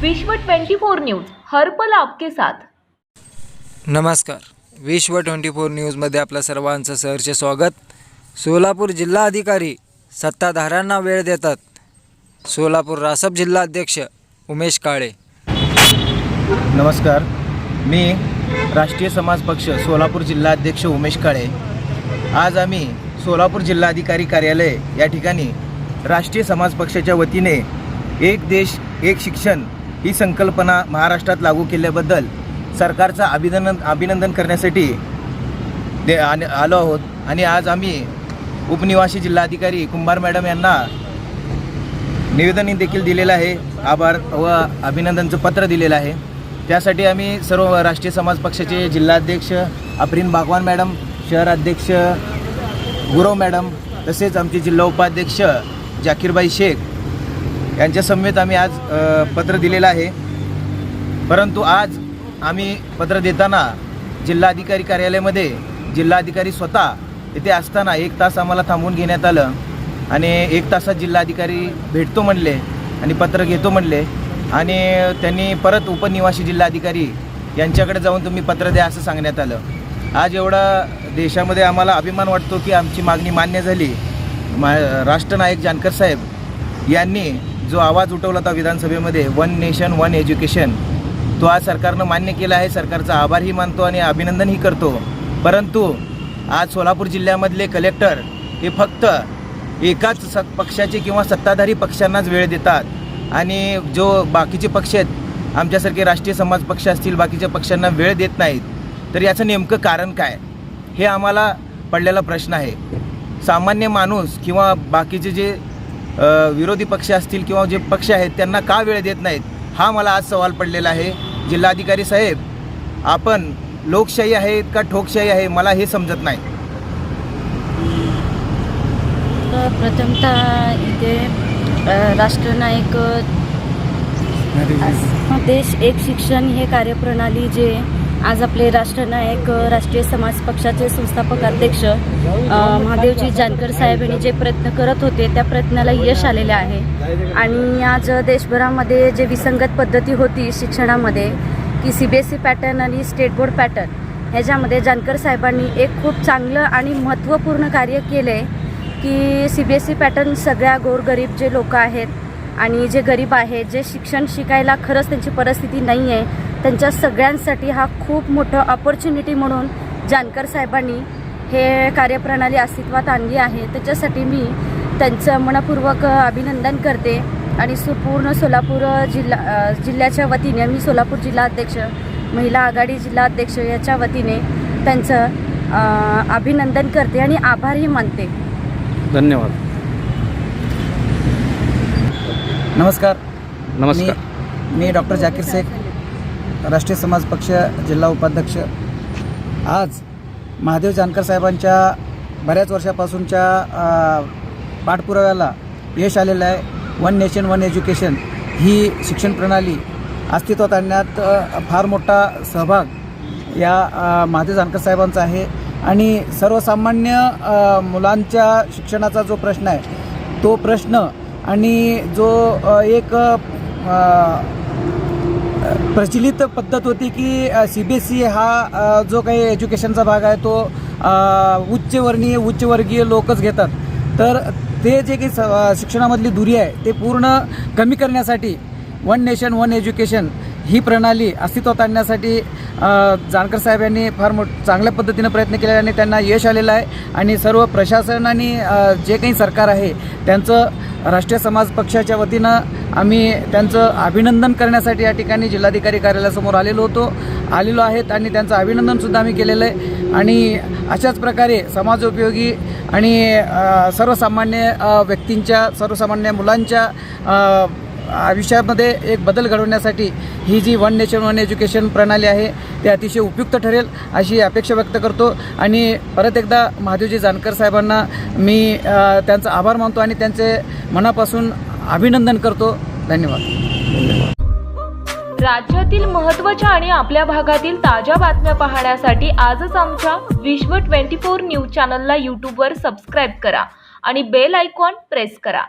विश्व 24 न्यूज हर पल आपके साथ. नमस्कार. विश्व ट्वेंटी फोर न्यूजमध्ये आपल्या सर्वांचं सहर्ष स्वागत. सोलापूर जिल्हाधिकारी सत्ताधाऱ्यांना वेळ देतात. सोलापूर रासप जिल्हा अध्यक्ष उमेश काळे. नमस्कार. मी राष्ट्रीय समाज पक्ष सोलापूर जिल्हाध्यक्ष उमेश काळे. आज आम्ही सोलापूर जिल्हाधिकारी कार्यालय या ठिकाणी राष्ट्रीय समाज पक्षाच्या वतीने एक देश एक शिक्षण ही संकल्पना महाराष्ट्रात लागू केल्याबद्दल सरकारचं अभिनंदन अभिनंदन करण्यासाठी दे आन- आलो आहोत. आणि आज आम्ही उपनिवासी जिल्हाधिकारी कुंभार मॅडम यांना निवेदन देखील दिलेलं आहे. आभार व अभिनंदनचं पत्र दिलेलं आहे. त्यासाठी आम्ही सर्व राष्ट्रीय समाज पक्षाचे जिल्हाध्यक्ष अप्रिन भागवान मॅडम शहराध्यक्ष गुरव मॅडम तसेच आमचे जिल्हा उपाध्यक्ष जाकीरबाई शेख यांच्यासमवेत आम्ही आज पत्र दिलेलं आहे. परंतु आज आम्ही पत्र देताना जिल्हाधिकारी कार्यालयामध्ये जिल्हाधिकारी स्वतः तिथे असताना एक तास आम्हाला थांबवून घेण्यात आलं आणि एक तासात जिल्हाधिकारी भेटतो म्हणले आणि पत्र घेतो म्हणले आणि त्यांनी परत उपनिवासी जिल्हाधिकारी यांच्याकडे जाऊन तुम्ही पत्र द्या असं सांगण्यात आलं. आज एवढा देशामध्ये आम्हाला अभिमान वाटतो की आमची मागणी मान्य झाली. मा राष्ट्रनायक जानकर साहेब यांनी जो आवाज उठवला होता विधानसभेमध्ये वन नेशन वन एज्युकेशन तो आज सरकारनं मान्य केला आहे. सरकारचा आभारही मानतो आणि अभिनंदनही करतो. परंतु आज सोलापूर जिल्ह्यामधले कलेक्टर हे फक्त एकाच स पक्षाचे किंवा सत्ताधारी पक्षांनाच वेळ देतात. आणि जो बाकीचे पक्ष आहेत आमच्यासारखे राष्ट्रीय समाज पक्ष असतील बाकीच्या पक्षांना वेळ देत नाहीत. तर याचं नेमकं कारण काय? हे आम्हाला पडलेला प्रश्न आहे. सामान्य माणूस किंवा बाकीचे जे विरोधी पक्ष असतील किंवा जे पक्ष आहेत त्यांना का वेळ देत नाहीत? हा मला आज सवाल पडलेला आहे. जिल्हाधिकारी साहेब आपण लोकशाही आहे का ठोकशाही आहे मला हे समजत नाही. तर प्रथमतः इथे राष्ट्रनायक देश एक शिक्षण हे कार्यप्रणाली जे आज आपले राष्ट्रनायक राष्ट्रीय समाज पक्षाचे संस्थापक अध्यक्ष महादेवजी जानकर साहेब यांनी जे प्रयत्न करत होते त्या प्रयत्नाला यश आलेले आहे. आणि आज देशभरामध्ये जे विसंगत पद्धती होती शिक्षणामध्ये की C B S C pattern आणि स्टेट बोर्ड पॅटर्न ह्याच्यामध्ये जानकर साहेबांनी एक खूप चांगलं आणि महत्त्वपूर्ण कार्य केलं आहे की C B S C pattern सगळ्या गोरगरीब जे लोक आहेत आणि जे गरीब आहेत जे शिक्षण शिकायला खरंच त्यांची परिस्थिती नाही आहे त्यांच्या सगळ्यांसाठी हा खूप मोठं ऑपॉर्च्युनिटी म्हणून जानकर साहेबांनी हे कार्यप्रणाली अस्तित्वात आणली आहे. त्याच्यासाठी मी त्यांचं मनपूर्वक अभिनंदन करते आणि सु पूर्ण सोलापूर जिल्हा जिल्ह्याच्या वतीने मी सोलापूर जिल्हा अध्यक्ष महिला आघाडी जिल्हा अध्यक्ष याच्या वतीने त्यांचं अभिनंदन करते आणि आभारही मानते. धन्यवाद. नमस्कार. नमस्कार. मी मी डॉक्टर जाकीर शेख राष्ट्रीय समाज पक्ष जिल्हा उपाध्यक्ष. आज महादेव जानकर साहेबांच्या बऱ्याच वर्षापासूनच्या पाठपुराव्याला यश आलेलं आहे. वन नेशन वन एज्युकेशन ही शिक्षण प्रणाली अस्तित्वात आणण्यात फार मोठा सहभाग या महादेव जानकर साहेबांचा आहे. आणि सर्वसामान्य मुलांच्या शिक्षणाचा जो प्रश्न आहे तो प्रश्न आणि जो एक प्रचलित पद्धत होती की सी बी एस सी हा जो काही एज्युकेशनचा भाग आहे तो उच्चवर्णीय उच्चवर्गीय लोकच घेतात. तर ते जे काही स शिक्षणामधली दुरी आहे ते पूर्ण कमी करण्यासाठी वन नेशन वन एज्युकेशन ही प्रणाली अस्तित्वात आणण्यासाठी जानकर साहेब यांनी फार मोठ चांगल्या पद्धतीनं प्रयत्न केले आणि त्यांना यश आलेलं आहे. आणि सर्व प्रशासन आणि जे काही सरकार आहे त्यांचं राष्ट्रीय समाज पक्षाच्या वतीनं आम्ही त्यांचं अभिनंदन करण्यासाठी या ठिकाणी जिल्हाधिकारी कार्यालयासमोर आलेलो होतो. आलेलो आहेत आणि त्यांचं अभिनंदनसुद्धा आम्ही केलेलं आहे. आणि अशाच प्रकारे समाजोपयोगी आणि सर्वसामान्य व्यक्तींच्या सर्वसामान्य मुलांच्या आयुष्यामध्ये एक बदल घडवण्यासाठी ही जी वन नेशन वन एज्युकेशन प्रणाली आहे ते अतिशय उपयुक्त ठरेल अशी अपेक्षा व्यक्त करतो. आणि परत एकदा महादेवजी जानकर साहेबांना मी त्यांचा आभार मानतो आणि त्यांचे मनापासून अभिनंदन करतो. धन्यवाद. राज्यातील महत्त्वाच्या आणि आपल्या भागातील ताज्या बातम्या पाहण्यासाठी आजच आमच्या विश्व 24 न्यूज चॅनलला यूट्यूबवर सबस्क्राईब करा आणि बेल आयकॉन प्रेस करा.